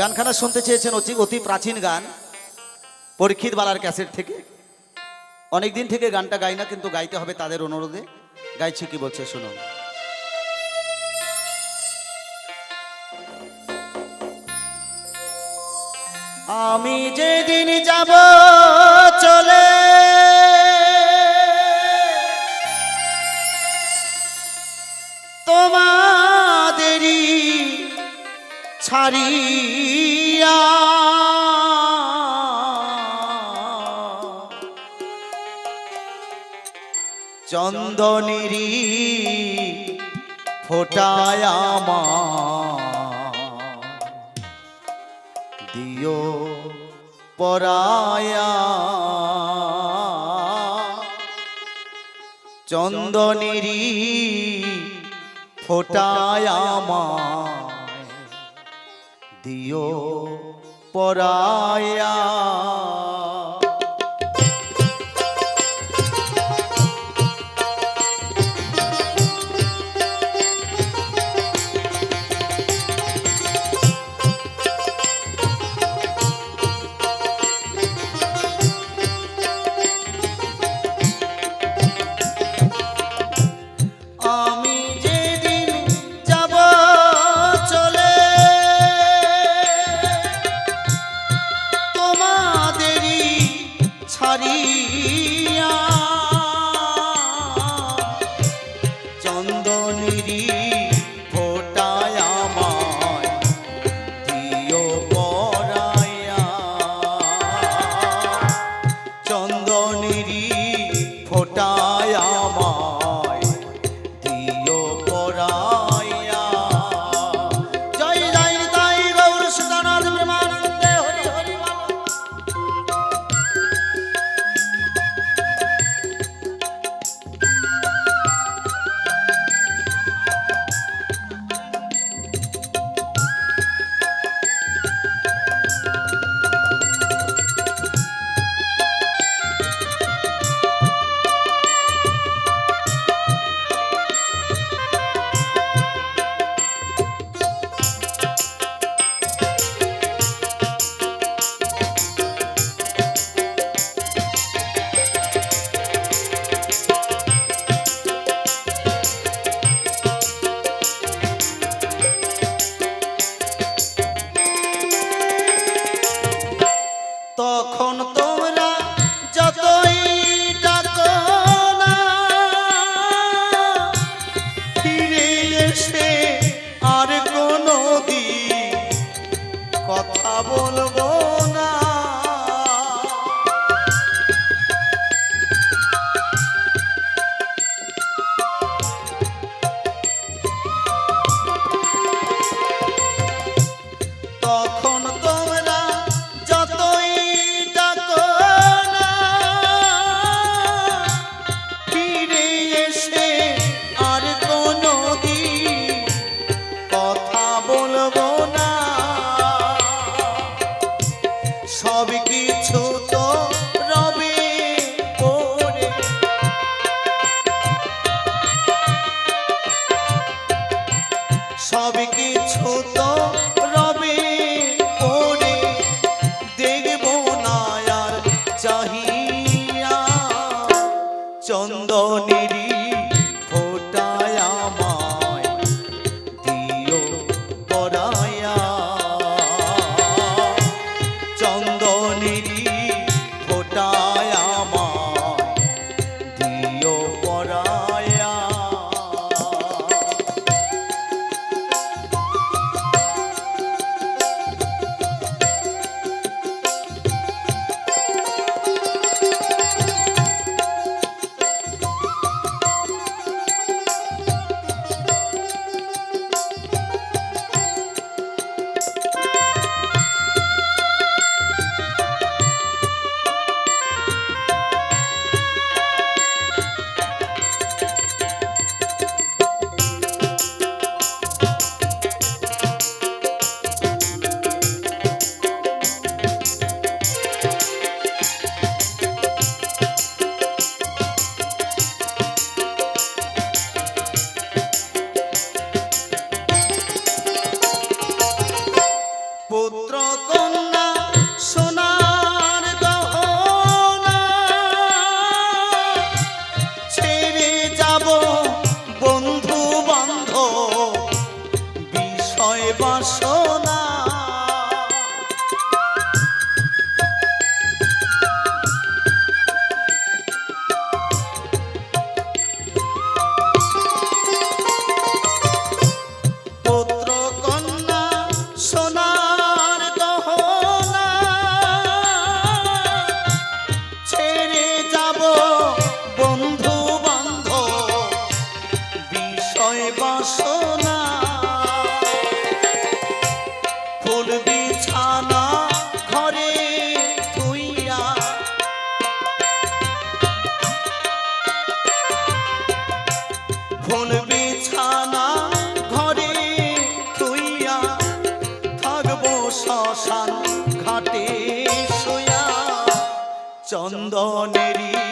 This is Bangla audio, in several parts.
গানখানা শুনতে চেয়েছেন অতি অতি প্রাচীন গান, পরীক্ষিত বালার ক্যাসেট থেকে। অনেক দিন থেকে গানটা গাই না, কিন্তু গাইতে হবে তাদের অনুরোধে। গাইছি কি বলছে, শুনুন। আমি যেদিন যাব, চলে। তোমাদেরই ছাড়িয়া চন্দনেরই ফোটায় আমার। দিও পরায়া। চন্দনেরই ফোটায় আমায় দিও পরায়া। চন্দনেরই হৃদয় বাসনা। ফুল বিছানা ঘরে ধুইয়া। ফুল বিছানা ঘরে ধুইয়া থাকব শ্মশান ঘাটে সোয়া চন্দনেরী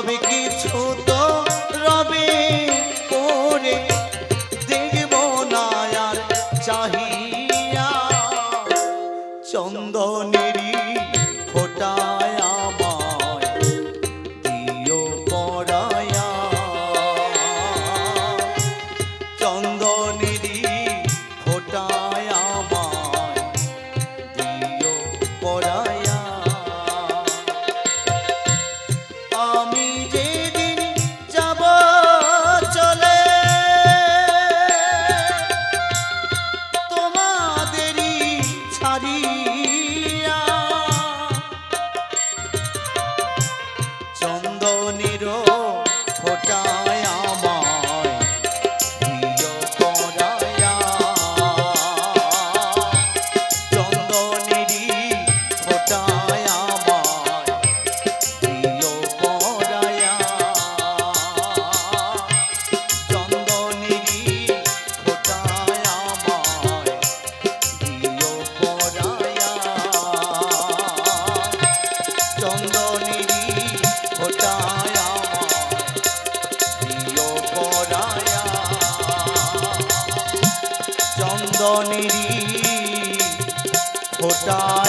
সব কিছু চন্দনেরি ফোটা